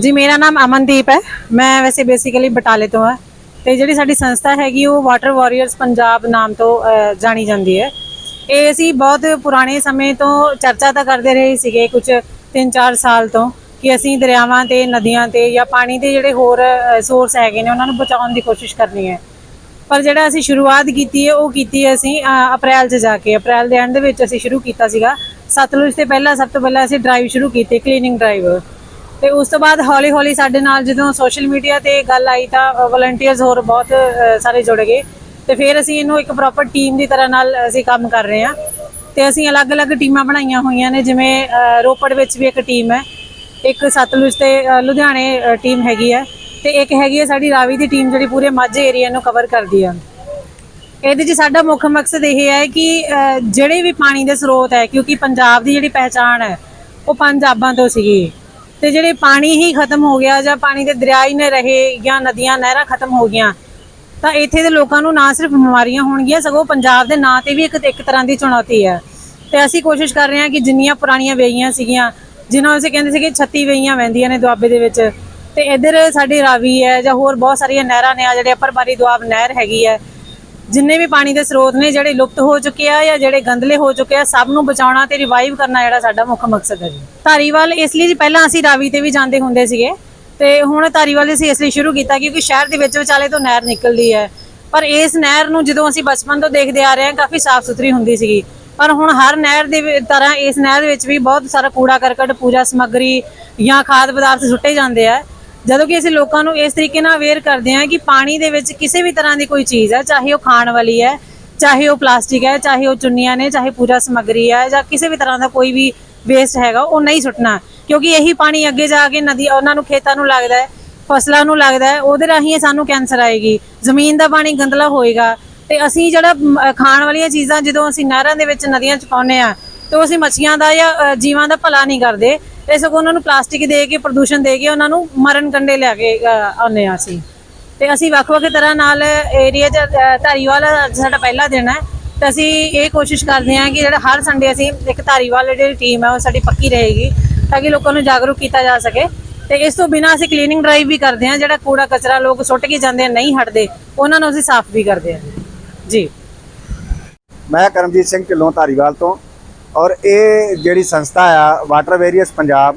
ਜੀ ਮੇਰਾ ਨਾਮ ਅਮਨਦੀਪ ਹੈ। ਮੈਂ ਵੈਸੇ ਬੇਸਿਕਲੀ ਬਟਾਲੇ ਤੋਂ ਹਾਂ। ਤੇ ਜਿਹੜੀ ਸਾਡੀ ਸੰਸਥਾ ਹੈਗੀ ਉਹ ਵਾਟਰ ਵਾਰੀਅਰਸ ਪੰਜਾਬ ਨਾਮ ਤੋਂ ਅਹ, ਜਾਣੀ ਜਾਂਦੀ ਹੈ। ਇਹ ਅਸੀਂ ਬਹੁਤ ਪੁਰਾਣੇ ਸਮੇਂ ਤੋਂ ਚਰਚਾ ਤਾਂ ਕਰਦੇ ਰਹੇ ਸੀਗੇ ਕੁਝ 3-4 ਸਾਲ ਤੋਂ ਕਿ ਅਸੀਂ ਦਰਿਆਵਾਂ ਤੇ ਨਦੀਆਂ ਤੇ ਜਾਂ ਪਾਣੀ ਦੇ ਜਿਹੜੇ ਹੋਰ ਸੋਰਸ ਹੈਗੇ ਨੇ ਉਹਨਾਂ ਨੂੰ ਬਚਾਉਣ ਦੀ ਕੋਸ਼ਿਸ਼ ਕਰਨੀ ਹੈ। ਪਰ ਜਿਹੜਾ ਅਸੀਂ ਸ਼ੁਰੂਆਤ ਕੀਤੀ ਹੈ ਉਹ ਕੀਤੀ ਹੈ ਅਸੀਂ ਅ, ਅਪ੍ਰੈਲ 'ਚ ਜਾ ਕੇ। ਅਪ੍ਰੈਲ ਦੇ ਐਂਡ ਦੇ ਵਿੱਚ ਅਸੀਂ ਸ਼ੁਰੂ ਕੀਤਾ ਸੀਗਾ। ਸਤਲੁਜ ਤੇ ਪਹਿਲਾਂ ਸਭ ਤੋਂ ਪਹਿਲਾਂ ਅਸੀਂ ਡਰਾਈਵ ਸ਼ੁਰੂ ਕੀਤੀ ਕਲੀਨਿੰਗ ਡਰਾਈਵ ਤੇ ਉਸ ਤੋਂ ਬਾਅਦ ਹੌਲੀ ਹੌਲੀ ਸਾਡੇ ਨਾਲ ਜਦੋਂ ਸੋਸ਼ਲ ਮੀਡੀਆ ਤੇ ਗੱਲ ਆਈ ਤਾਂ ਵਲੰਟੀਅਰਸ ਹੋਰ ਬਹੁਤ ਸਾਰੇ ਜੁੜ ਗਏ। ਤੇ ਫਿਰ ਅਸੀਂ ਇਹਨੂੰ ਇੱਕ ਪ੍ਰੋਪਰ ਟੀਮ ਦੀ ਤਰ੍ਹਾਂ ਨਾਲ ਅਸੀਂ ਕੰਮ ਕਰ ਰਹੇ ਹਾਂ। ਤੇ ਅਸੀਂ ਅਲੱਗ-ਅਲੱਗ ਟੀਮਾਂ ਬਣਾਈਆਂ ਹੋਈਆਂ ਨੇ, ਜਿਵੇਂ ਰੋਪੜ ਵਿੱਚ ਵੀ ਇੱਕ ਟੀਮ ਹੈ। ਇੱਕ ਸਤਲੁਜ ਤੇ ਲੁਧਿਆਣੇ ਟੀਮ ਹੈਗੀ ਹੈ। ਤੇ ਇੱਕ ਹੈਗੀ ਹੈ ਸਾਡੀ ਰਾਵੀ ਦੀ ਟੀਮ ਜਿਹੜੀ ਪੂਰੇ ਮਾਝੇ ਏਰੀਆ ਨੂੰ ਕਵਰ ਕਰਦੀ ਆ। ਇਹਦੇ 'ਚ ਸਾਡਾ ਮੁੱਖ ਮਕਸਦ ਇਹ ਹੈ ਕਿ ਜਿਹੜੇ ਵੀ ਪਾਣੀ ਦੇ ਸਰੋਤ ਹੈ, ਕਿਉਂਕਿ ਪੰਜਾਬ ਦੀ ਜਿਹੜੀ ਪਹਿਚਾਣ ਹੈ, ਉਹ ਪੰਜਾਬਾਂ ਤੋਂ ਸੀਗੀ। ਤੇ ਜਿਹੜੇ ਪਾਣੀ ਹੀ ਖਤਮ ਹੋ ਗਿਆ ਜਾਂ ਪਾਣੀ ਦੇ ਦਰਿਆ ਹੀ ਨੇ ਰਹੇ ਜਾਂ ਨਦੀਆਂ, ਨਹਿਰਾਂ ਖਤਮ ਹੋ ਗਈਆਂ, ਤਾਂ ਇੱਥੇ ਦੇ ਲੋਕਾਂ ਨੂੰ ਨਾ ਸਿਰਫ ਬਿਮਾਰੀਆਂ ਹੋਣਗੀਆਂ, ਸਗੋਂ ਪੰਜਾਬ ਦੇ ਨਾਂ ਤੇ ਵੀ ਇੱਕ ਇੱਕ ਤਰ੍ਹਾਂ ਦੀ ਚੁਣੌਤੀ ਹੈ। ਤੇ ਅਸੀਂ ਕੋਸ਼ਿਸ਼ ਕਰ ਰਹੇ ਹਾਂ ਕਿ ਜਿੰਨੀਆਂ ਪੁਰਾਣੀਆਂ ਵੇਈਆਂ ਸੀਗੀਆਂ, ਜਿਨ੍ਹਾਂ ਨੂੰ ਅਸੀਂ ਕਹਿੰਦੇ ਸੀਗੇ 36 ਵੇਈਆਂ ਵਹਿੰਦੀਆਂ ਨੇ ਦੁਆਬੇ ਦੇ ਵਿੱਚ, ਤੇ ਇੱਧਰ ਸਾਡੀ ਰਾਵੀ ਹੈ ਜਾਂ ਹੋਰ ਬਹੁਤ ਸਾਰੀਆਂ ਨਹਿਰਾਂ ਨੇ ਆ ਜਿਹੜੇ ਪਰਬਾਰੀ ਦੁਆਬ ਨਹਿਰ ਹੈਗੀ ਹੈ ਜਿੰਨੇ ਵੀ ਪਾਣੀ ਦੇ ਸਰੋਤ ਨੇ ਜਿਹੜੇ ਲੁਪਤ ਹੋ ਚੁੱਕੇ ਆ ਜਾਂ ਜਿਹੜੇ ਗੰਦਲੇ ਹੋ ਚੁੱਕੇ ਆ, ਸਭ ਨੂੰ ਬਚਾਉਣਾ ਤੇ ਰਿਵਾਈਵ ਕਰਨਾ ਜਿਹੜਾ ਸਾਡਾ ਮੁੱਖ ਮਕਸਦ ਹੈ ਜੀ। ਧਾਰੀਵਾਲ ਇਸ ਲਈ ਜੀ ਪਹਿਲਾਂ ਅਸੀਂ ਰਾਵੀ ਤੇ ਵੀ ਜਾਂਦੇ ਹੁੰਦੇ ਸੀਗੇ ਤੇ ਹੁਣ ਧਾਰੀਵਾਲ ਅਸੀਂ ਇਸ ਲਈ ਸ਼ੁਰੂ ਕੀਤਾ ਕਿਉਂਕਿ ਸ਼ਹਿਰ ਦੇ ਵਿੱਚ ਵਿਚਾਲੇ ਤੋਂ ਨਹਿਰ ਨਿਕਲਦੀ ਹੈ। ਪਰ ਇਸ ਨਹਿਰ ਨੂੰ ਜਦੋਂ ਅਸੀਂ ਬਚਪਨ ਤੋਂ ਦੇਖਦੇ ਆ ਰਹੇ ਹਾਂ, ਕਾਫੀ ਸਾਫ਼ ਸੁਥਰੀ ਹੁੰਦੀ ਸੀਗੀ। ਪਰ ਹੁਣ ਹਰ ਨਹਿਰ ਦੇ ਤਰ੍ਹਾਂ ਇਸ ਨਹਿਰ ਦੇ ਵਿੱਚ ਵੀ ਬਹੁਤ ਸਾਰਾ ਕੂੜਾ ਕਰਕਟ, ਪੂਜਾ ਸਮੱਗਰੀ ਜਾਂ ਖਾਦ ਪਦਾਰਥ ਸੁੱਟੇ ਜਾਂਦੇ ਆ। ਜਦੋਂ ਕਿ ਅਸੀਂ ਲੋਕਾਂ ਨੂੰ ਇਸ ਤਰੀਕੇ ਨਾਲ ਅਵੇਅਰ ਕਰਦੇ ਹਾਂ ਕਿ ਪਾਣੀ ਦੇ ਵਿੱਚ ਕਿਸੇ ਵੀ ਤਰ੍ਹਾਂ ਦੀ ਕੋਈ ਚੀਜ਼ ਹੈ, ਚਾਹੇ ਉਹ ਖਾਣ ਵਾਲੀ ਹੈ, ਚਾਹੇ ਉਹ ਪਲਾਸਟਿਕ ਹੈ, ਚਾਹੇ ਉਹ ਚੁੰਨੀਆਂ ਨੇ, ਚਾਹੇ ਪੂਜਾ ਸਮੱਗਰੀ ਹੈ ਜਾਂ ਕਿਸੇ ਵੀ ਤਰ੍ਹਾਂ ਦਾ ਕੋਈ ਵੀ ਵੇਸਟ ਹੈਗਾ, ਉਹ ਨਹੀਂ ਸੁੱਟਣਾ। ਕਿਉਂਕਿ ਇਹੀ ਪਾਣੀ ਅੱਗੇ ਜਾ ਕੇ ਨਦੀ, ਉਹਨਾਂ ਨੂੰ ਖੇਤਾਂ ਨੂੰ ਲੱਗਦਾ ਹੈ, ਫਸਲਾਂ ਨੂੰ ਲੱਗਦਾ ਹੈ, ਉਹਦੇ ਰਾਹੀਂ ਸਾਨੂੰ ਕੈਂਸਰ ਆਏਗੀ। ਜ਼ਮੀਨ ਦਾ ਪਾਣੀ ਗੰਦਲਾ ਹੋਏਗਾ। ਤੇ ਅਸੀਂ ਜਿਹੜਾ ਖਾਣ ਵਾਲੀਆਂ ਚੀਜ਼ਾਂ ਜਦੋਂ ਅਸੀਂ ਨਹਿਰਾਂ ਦੇ ਵਿੱਚ ਨਦੀਆਂ ਚ ਪਾਉਂਦੇ ਆ ਤੇ ਉਹ ਅਸੀਂ ਮੱਛੀਆਂ ਦਾ ਜਾਂ ਜੀਵਾਂ ਦਾ ਭਲਾ ਨਹੀਂ ਕਰਦੇ ਤੇ ਸਗੋਂ ਉਹਨਾਂ ਨੂੰ ਪਲਾਸਟਿਕ ਦੇ ਕੇ ਪ੍ਰਦੂਸ਼ਣ ਦੇ ਕੇ ਉਹਨਾਂ ਨੂੰ ਮਰਨ ਕੰਡੇ ਲਿਆ ਕੇ ਅ, ਆ ਅਸੀਂ। ਤੇ ਅਸੀਂ ਵੱਖ-ਵੱਖ ਤਰ੍ਹਾਂ ਨਾਲ ਏਰੀਆ 'ਚ ਧਾਰੀਵਾਲ ਸਾਡਾ ਪਹਿਲਾ ਦਿਨ ਹੈ। ਤੇ ਅਸੀਂ ਇਹ ਕੋਸ਼ਿਸ਼ ਕਰਦੇ ਹਾਂ ਕਿ ਜਿਹੜਾ ਹਰ ਸੰਡੇ ਅਸੀਂ ਇੱਕ ਧਾਰੀਵਾਲ ਜਿਹੜੀ ਟੀਮ ਹੈ ਉਹ ਸਾਡੀ ਪੱਕੀ ਰਹੇਗੀ ਤਾਂ ਕਿ ਲੋਕਾਂ ਨੂੰ ਜਾਗਰੂਕ ਕੀਤਾ ਜਾ ਸਕੇ। ਤੇ ਇਸ ਤੋਂ ਬਿਨਾਂ ਅਸੀਂ ਕਲੀਨਿੰਗ ਡਰਾਈਵ ਵੀ ਕਰਦੇ ਹਾਂ ਜਿਹੜਾ ਕੂੜਾ ਕਚਰਾ ਲੋਕ ਸੁੱਟ ਕੇ ਜਾਂਦੇ ਨਹੀਂ ਹਟਦੇ ਉਹਨਾਂ ਨੂੰ ਅਸੀਂ ਸਾਫ਼ ਵੀ ਕਰਦੇ ਹਾਂ। ਜੀ। ਮੈਂ ਕਰਮਜੀਤ ਸਿੰਘ ਢਿੱਲੋਂ ਧਾਰੀਵਾਲ ਤੋਂ। ਔਰ ਇਹ ਜਿਹੜੀ ਸੰਸਥਾ ਆ ਵਾਟਰ ਵੇਰੀਅਸ ਪੰਜਾਬ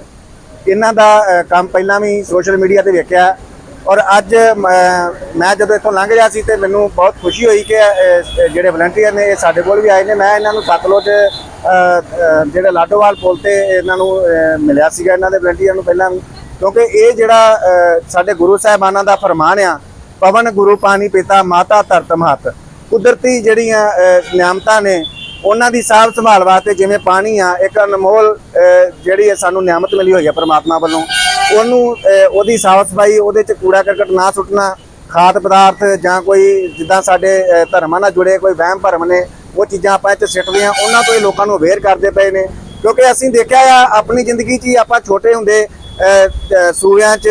ਇਹਨਾਂ ਦਾ ਕੰਮ ਪਹਿਲਾਂ ਵੀ ਸੋਸ਼ਲ ਮੀਡੀਆ ਤੇ ਵੇਖਿਆ। ਔਰ ਅੱਜ, ਮ- ਮੈਂ ਜਦੋਂ ਇੱਥੋਂ ਲੰਘ ਰਿਹਾ ਸੀ ਤੇ ਮੈਨੂੰ ਬਹੁਤ ਖੁਸ਼ੀ ਹੋਈ ਕਿ ਜਿਹੜੇ ਵਲੰਟੀਅਰ ਨੇ ਇਹ ਸਾਡੇ ਕੋਲ ਵੀ ਆਏ ਨੇ। ਮੈਂ ਇਹਨਾਂ ਨੂੰ ਸਤਲੁਜ ਜਿਹੜਾ ਲਾਡੋਵਾਲ ਪੁਲ ਤੇ ਇਹਨਾਂ ਨੂੰ ਮਿਲਿਆ ਸੀਗਾ। ਇਹਨਾਂ ਦੇ ਵਲੰਟੀਅਰ ਨੂੰ ਪਹਿਲਾਂ ਵੀ। ਕਿਉਂਕਿ ਇਹ ਜਿਹੜਾ ਸਾਡੇ ਗੁਰੂ ਸਾਹਿਬਾਨਾਂ ਦਾ ਫਰਮਾਨ ਆ, ਪਵਨ ਗੁਰੂ ਪਾਣੀ ਪਿਤਾ, ਮਾਤਾ ਧਰਤ ਮਹਤ। ਕੁਦਰਤੀ ਜਿਹੜੀਆਂ ਨਿਆਮਤਾਂ ਨੇ ਉਹਨਾਂ ਦੀ ਸਾਂਭ ਸੰਭਾਲ ਵਾਸਤੇ ਜਿਵੇਂ ਪਾਣੀ ਆ, ਇੱਕ ਅਨਮੋਲ ਜਿਹੜੀ ਸਾਨੂੰ ਨਿਆਮਤ ਮਿਲੀ ਹੋਈ ਹੈ ਪ੍ਰਮਾਤਮਾ ਵੱਲੋਂ, ਉਹਨੂੰ ਉਹਦੀ ਸਾਫ਼ ਸਫ਼ਾਈ, ਉਹਦੇ ਚ ਕੂੜਾ ਕਰਕਟ ਨਾ ਸੁੱਟਣਾ, ਖਾਦ ਪਦਾਰਥ ਜਾਂ ਕੋਈ ਜਿੱਦਾਂ ਸਾਡੇ ਧਰਮਾਂ ਨਾਲ ਜੁੜੇ ਕੋਈ ਵਹਿਮ ਭਰਮ ਨੇ, ਉਹ ਚੀਜ਼ਾਂ ਆਪਾਂ ਇੱਥੇ ਸਿੱਟਦੇ ਹਾਂ ਉਹਨਾਂ ਤੋਂ ਹੀ ਲੋਕਾਂ ਨੂੰ ਅਵੇਅਰ ਕਰਦੇ ਪਏ ਨੇ, ਕਿਉਂਕਿ ਅਸੀਂ ਦੇਖਿਆ ਆ, ਆਪਣੀ ਜ਼ਿੰਦਗੀ 'ਚ ਹੀ ਆਪਾਂ ਛੋਟੇ ਹੁੰਦੇ ਸੂਰਿਆਂ 'ਚ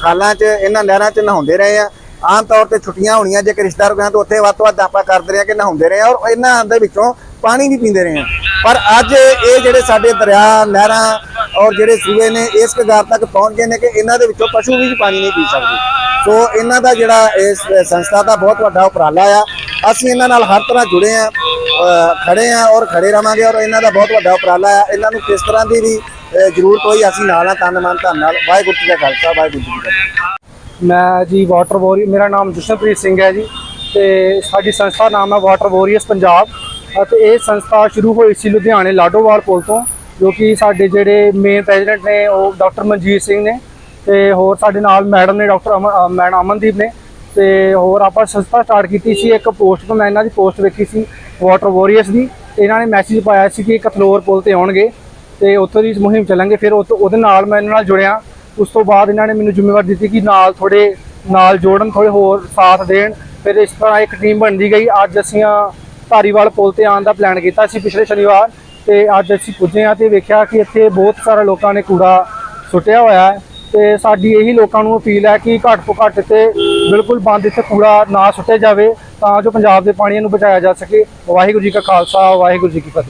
ਖਾਲਾਂ 'ਚ, ਇਹਨਾਂ ਨਹਿਰਾਂ 'ਚ ਨਹਾਉਂਦੇ ਰਹੇ ਆ, ਆਮ ਤੌਰ ਤੇ ਛੁੱਟੀਆਂ ਹੋਣੀਆਂ ਜੇ ਰਿਸ਼ਤੇਦਾਰ ਗਏ ਤਾਂ ਉੱਥੇ ਵੱਧ ਤੋਂ ਵੱਧ ਆਪਾਂ ਕਰਦੇ ਰਹੇ ਕਿ ਨਹਾਉਂਦੇ ਰਹੇ ਔਰ ਇਹਨਾਂ ਦੇ ਵਿੱਚੋਂ ਪਾਣੀ ਵੀ ਪੀਂਦੇ ਰਹੇ ਹਾਂ। ਪਰ ਅੱਜ ਇਹ ਜਿਹੜੇ ਸਾਡੇ ਦਰਿਆ ਨਹਿਰਾਂ ਔਰ ਜਿਹੜੇ ਸੂਏ ਨੇ ਇਸ ਕਗਾਰ ਤੱਕ ਪਹੁੰਚ ਗਏ ਨੇ ਕਿ ਇਹਨਾਂ ਦੇ ਵਿੱਚੋਂ ਪਸ਼ੂ ਵੀ ਪਾਣੀ ਨਹੀਂ ਪੀ ਸਕਦੇ। ਸੋ ਇਹਨਾਂ ਦਾ ਜਿਹੜਾ ਇਸ ਸੰਸਥਾ ਦਾ ਬਹੁਤ ਵੱਡਾ ਉਪਰਾਲਾ ਆ। ਅਸੀਂ ਇਹਨਾਂ ਨਾਲ ਹਰ ਤਰ੍ਹਾਂ ਜੁੜੇ ਆ ਖੜੇ ਆ ਔਰ ਖੜੇ ਰਵਾਂਗੇ ਔਰ ਇਹਨਾਂ ਦਾ ਬਹੁਤ ਵੱਡਾ ਉਪਰਾਲਾ ਆ। ਇਹਨਾਂ ਨੂੰ ਕਿਸ ਤਰ੍ਹਾਂ ਦੀ ਵੀ ਅ, ਜ਼ਰੂਰਤ ਹੋਈ ਅਸੀਂ ਨਾਲ ਆ ਤਨ ਮਨ ਧਨ ਨਾਲ। ਵਾਹਿਗੁਰੂ ਜੀ ਦਾ ਖਾਲਸਾ ਵਾਹਿਗੁਰੂ ਜੀ ਕੀ ਫਤਿਹ। ਮੈਂ ਜੀ ਵਾਟਰ ਵੋਰੀ ਮੇਰਾ ਨਾਮ ਜਸ਼ਨਪ੍ਰੀਤ ਸਿੰਘ ਹੈ ਜੀ ਤੇ ਸਾਡੀ ਸੰਸਥਾ ਦਾ ਨਾਮ ਹੈ ਵਾਟਰ ਵੋਰੀਅਰਸ ਪੰਜਾਬ। ਅਤੇ ਇਹ ਸੰਸਥਾ ਸ਼ੁਰੂ ਹੋਈ ਸੀ ਲੁਧਿਆਣੇ ਲਾਡੋਵਾਲ ਪੁਲ ਤੋਂ, ਜੋ ਕਿ ਸਾਡੇ ਜਿਹੜੇ ਮੇਨ ਪ੍ਰੈਜ਼ੀਡੈਂਟ ਨੇ ਉਹ ਡਾਕਟਰ ਮਨਜੀਤ ਸਿੰਘ ਨੇ ਤੇ ਹੋਰ ਸਾਡੇ ਨਾਲ ਮੈਡਮ ਨੇ ਡਾਕਟਰ ਮੈਡਮ ਅਮਨਦੀਪ ਨੇ ਤੇ ਹੋਰ ਆਪਾਂ ਸੰਸਥਾ ਸਟਾਰਟ ਕੀਤੀ ਸੀ, ਇੱਕ ਪੋਸਟ ਤੋਂ ਮੈਂ ਇਹਨਾਂ ਦੀ ਪੋਸਟ ਵੇਖੀ ਸੀ ਵਾਟਰ ਵੋਰੀਅਰਸ ਦੀ ਇਹਨਾਂ ਨੇ ਮੈਸੇਜ ਪਾਇਆ ਸੀ ਕਿ ਕਥਲੋਰ ਪੁਲ ਤੇ ਆਉਣਗੇ ਤੇ ਉੱਥੋਂ ਦੀ ਮੁਹਿੰਮ ਚੱਲਾਂਗੇ ਫਿਰ ਉਹ ਉਹਦੇ ਨਾਲ ਮੈਂ ਇਹਨਾਂ ਨਾਲ ਜੁੜਿਆ, ਉਸ ਤੋਂ ਬਾਅਦ ਇਹਨਾਂ ਨੇ ਮੈਨੂੰ ਜ਼ਿੰਮੇਵਾਰੀ ਦਿੱਤੀ ਕਿ ਨਾਲ ਥੋੜੇ ਨਾਲ ਜੋੜਨ ਥੋੜੇ ਹੋਰ ਸਾਥ ਦੇਣ, ਫਿਰ ਇਸ ਤਰ੍ਹਾਂ ਇੱਕ ਟੀਮ ਬਣਦੀ ਗਈ, ਅੱਜ ਅਸੀਂ ਧਾਰੀਵਾਲ ਪੁਲ ਤੇ ਆਉਣ ਦਾ ਪਲਾਨ ਕੀਤਾ ਸੀ ਪਿਛਲੇ ਸ਼ਨੀਵਾਰ ਤੇ ਅੱਜ ਅਸੀਂ ਪੁੱਜੇ ਆ ਤੇ ਵੇਖਿਆ ਕਿ ਇੱਥੇ ਬਹੁਤ ਸਾਰਾ ਲੋਕਾਂ ਨੇ ਕੂੜਾ ਸੁੱਟਿਆ ਹੋਇਆ ਹੈ ਤੇ ਸਾਡੀ ਇਹੀ ਲੋਕਾਂ ਨੂੰ ਅਪੀਲ ਹੈ ਕਿ ਘੱਟ ਤੋਂ ਘੱਟ ਤੇ ਬਿਲਕੁਲ ਬੰਦ ਇੱਥੇ ਕੂੜਾ ਨਾ ਸੁੱਟਿਆ ਜਾਵੇ ਤਾਂ ਜੋ ਪੰਜਾਬ ਦੇ ਪਾਣੀ ਨੂੰ ਬਚਾਇਆ ਜਾ ਸਕੇ। ਵਾਹਿਗੁਰੂ ਜੀ ਕਾ ਖਾਲਸਾ, ਵਾਹਿਗੁਰੂ ਜੀ ਕੀ ਫਤਿਹ।